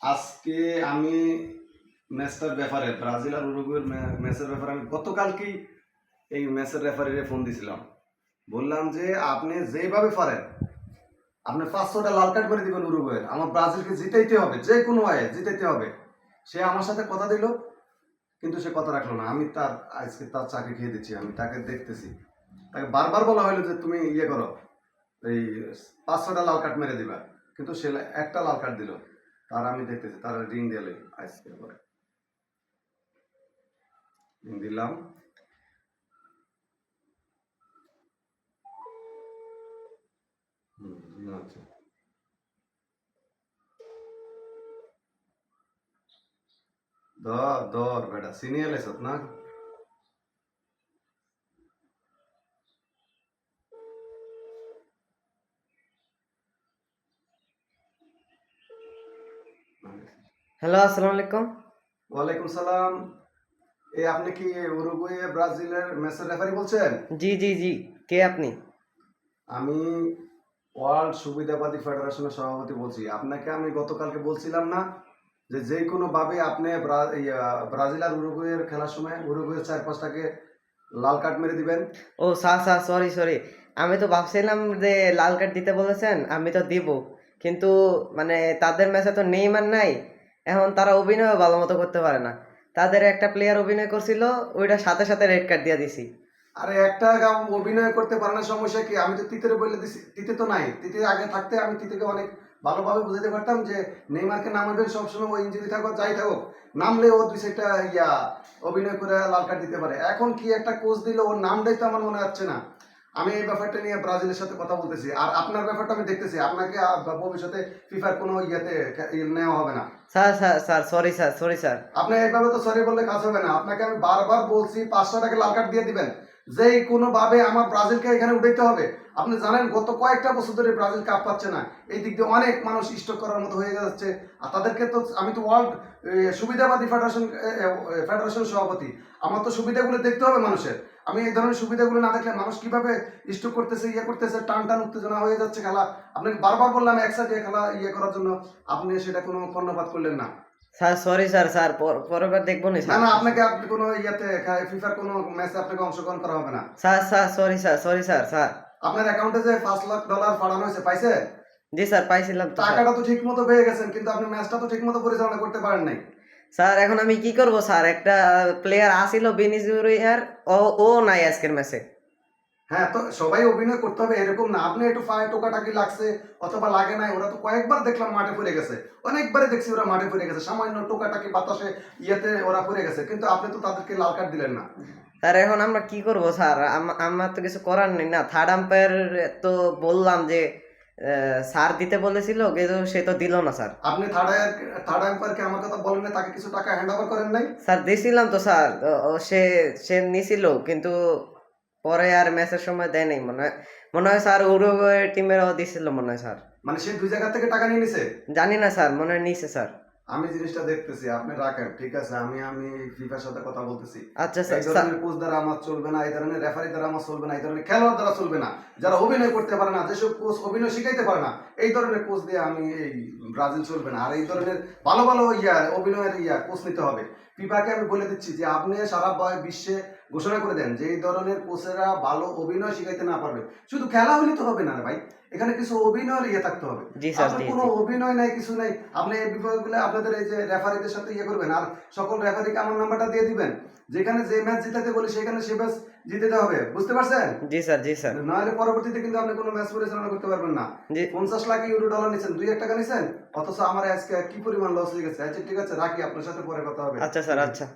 আজকে আমি ম্যাচটার ব্যাপারে, ব্রাজিল আর উরুগুয়ের ম্যা- ম্যাচের ব্যাপারে আমি গতকালকেই এই ম্যাচের রেফারিরে ফোন দিছিলাম। বললাম যে, আপনি যেভাবে পারেন, আপনি পাঁচশোটা লাল কার্ড করে দিবেন উরুগুয়ের। আমার ব্রাজিলকে জিতাইতে হবে যে কোনো ওয়ে জিতাইতে হবে। সে আমার সাথে কথা দিল, কিন্তু সে কথা রাখল না। আমি তার, আজকে তার চাকরি খেয়ে দিচ্ছি, আমি তাকে দেখতেছি। তাকে বারবার বলা হলো যে, তুমি ইয়ে করো, এই পাঁচশোটা লাল কার্ড মেরে দিবা। কিন্তু সে একটা লাল কার্ড দিল। তার আমি দেখতেছি, তার রিং দিলে আজকে পরে দিলাম। ring ধর ধর বেটা, সিনিয়র এসত না? হ্যালো আসসালামু আলাইকুম। ওয়ালাইকুম সালাম। এই আপনি কি উরুগুয়ে ব্রাজিলের ম্যাচের রেফারি বলছেন? জি জি জি। কে আপনি? আমি ওয়ার্ল্ড সুবিধাবাদী ফেডারেশনের সভাপতি বলছি। আপনাকে আমি গতকালকে বলছিলাম না যে যে কোনো ভাবে আপনি ব্রাজিল আর উরুগুয়ের খেলার সময় উরুগুয়ের চার পাঁচটাকে লাল কার্ড মেরে দিবেন? ও সা সা সরি সরি। আমি তো ভাবছিলাম যে লাল কার্ড দিতে বলেছেন আমি তো দিব। কিন্তু মানে তাদের ম্যাচে তো নেইমার নাই এখন তারা অভিনয় ভালো মতো করতে পারে না। তাদের একটা প্লেয়ার অভিনয় করছিল, ওইটা সাথে সাথে রেড কার্ড দিয়ে দিছি। আরে একটা গাম অভিনয় করতে পারে না সমস্যা কি? আমি তো তিতের বলে দিছি, তিতে তো নাই। তিতে আগে থাকতে আমি তিতেকে অনেক ভালোভাবে বুঝাতে পারতাম যে নেইমারকে নামাবেন সবসময় ও ইঞ্জুরি থাকুক, যাই থাকুক। নামলে ও দুই সেটা ইয়া অভিনয় করে লাল কার্ড দিতে পারে। এখন কি একটা কোচ দিল ওর নামটাই তো আমার মনে হচ্ছে না। আমি এই ব্যাপারটা নিয়ে ব্রাজিলের সাথে কথা বলতেছি। আর আপনার ব্যাপারটা আমি দেখতেছি। আপনাকে ভবিষ্যতে ফিফার কোনো ইয়েতে নেওয়া হবে না। Sir sir sir sorry sir sorry sir. আপনি এইভাবে তো সরি বললে কাজ হবে না। আপনাকে আমি বারবার বলছি পাঁচশো টাকা লাল কার্ড দিয়ে দিবেন। যেই কোনো ভাবে আমার ব্রাজিলকে এখানে উঠাইতে হবে। আপনি জানেন, গত কয়েকটা বছর ধরে ব্রাজিল কাপ পাচ্ছে না। এই দিক দিয়ে অনেক মানুষ স্টক করার মতো হয়ে যাচ্ছে। আর তাদেরকে তো, আমি তো ওয়ার্ল্ড সুবিধাবাদী ফেডারেশন ফেডারেশন সভাপতি। আমার তো সুবিধাগুলো দেখতে হবে মানুষের। আমি এই ধরনের সুবিধাগুলো না দেখলে মানুষ কীভাবে স্টক করতেছে ইয়ে করতেছে, টান টান উত্তেজনা হয়ে যাচ্ছে খেলা। আপনাকে বারবার বললাম একসাথে খেলা ইয়ে করার জন্য আপনি সেটা কোনো কর্ণপাত করলেন না। স্যার সরি স্যার স্যার পর- পরের বার দেখব না না স্যার। না আপনাকে আপনি কোনো ইয়াতে ফিফার কোনো ম্যাচে আপনাকে অংশগ্রহণ করা হবে না। Sir sir sorry sir sorry sir sir. আপনার অ্যাকাউন্টে যে পাঁচ লাখ ডলার পাঠানো হয়েছে পাইছে? জি স্যার পাইছিলাম তো স্যার। টাকাটা তো ঠিক মতো পেয়ে গেছেন কিন্তু আপনি ম্যাচটা তো ঠিক মতো পরিচালনা করতে পারেন নাই। স্যার এখন আমি কি করব স্যার? একটা প্লেয়ার আসিল বেনিজুরিয়ার ও ও নাই আজকের ম্যাচে হ্যাঁ তো সবাই অভিনয় করতে হবে এরকম না। আপনি একটু ফায় টোকাটাকি লাগছে অথবা লাগে নাই ওরা তো কয়েকবার দেখলাম মাঠে পড়ে গেছে। অনেকবারে দেখছি ওরা মাঠে পড়ে গেছে। সামান্য টোকাটাকি বাতাসে ইয়েতে ওরা পড়ে গেছে কিন্তু আপনি তো তাদেরকে লাল কার্ড দিলেন না। স্যার এখন আমরা কি করব স্যার? আমার তো কিছু করার নেই না। থার্ড আম্পায়ার তো বললাম যে স্যার দিতে বলেছিল কিন্তু সে তো দিল না স্যার। আপনি থার্ড থার্ড আম্পায়ারকে আমার কথা বলেন না তাকে কিছু টাকা হ্যান্ড ওভার করেন নাই? স্যার দিছিলাম তো স্যার। সে সে নিছিল কিন্তু পরে আর ম্যাচের সময় দেয় নাই। মনে হয় মনে হয় স্যার উরুগুয়ে টিমেরও দিছিল মনে হয় স্যার। মানে সে দুই জায়গা থেকে টাকা নিয়ে নিছে? জানি না স্যার মনে হয় নিছে স্যার। আমি জিনিসটা দেখতেছি আপনি রাখেন ঠিক আছে? আমি আমি ফিফার সাথে কথা বলতেছি। আচ্ছা স্যার স্যার। ধরনের কোচ দ্বারা আমার চলবে না এই ধরনের রেফারি দ্বারা আমার চলবে না এই ধরনের খেলোয়াড় দ্বারা চলবে না। যারা অভিনয় করতে পারে না যেসব কোচ অভিনয় শিখাইতে পারে না এই ধরনের কোচ দিয়ে আমি এই ব্রাজিল চলবে না। আর এই ধরনের ভালো ভালো ইয়া অভিনয়ের ইয়া কোচ নিতে হবে। ফিফাকে আমি বলে দিচ্ছি যে আপনি সারা বিশ্বে ঘোষণা করে দেন যে এই ধরনের কোচেরা ভালো অভিনয় শিখাইতে না পারবে। শুধু খেলা হলে তো হবে না ভাই। এখানে কিছু অভিনয় ইয়ে থাকতে হবে। কোনো অভিনয় নাই কিছু নাই। আপনি এই বিষয়গুলো আপনাদের এই যে রেফারিদের সাথে ইয়ে করবেন আর সকল রেফারিকে আমার নাম্বারটা দিয়ে দিবেন। যেখানে যে ম্যাচ জিতাতে বলি সেখানে সে ম্যাচ জিতেতে হবে। বুঝতে পারছেন? জি স্যার জি স্যার। নাহলে পরবর্তীতে কিন্তু আপনি কোনো ম্যাচ পরিচালনা করতে পারবেন না। পঞ্চাশ লাখ ইউরো ডলার নিচ্ছেন দুই এক টাকা নিচ্ছেন? অথচ আমার আজকে কি পরিমাণ লস হয়ে গেছে? আচ্ছা ঠিক আছে রাখি আপনার সাথে পরে কথা হবে। আচ্ছা স্যার আচ্ছা।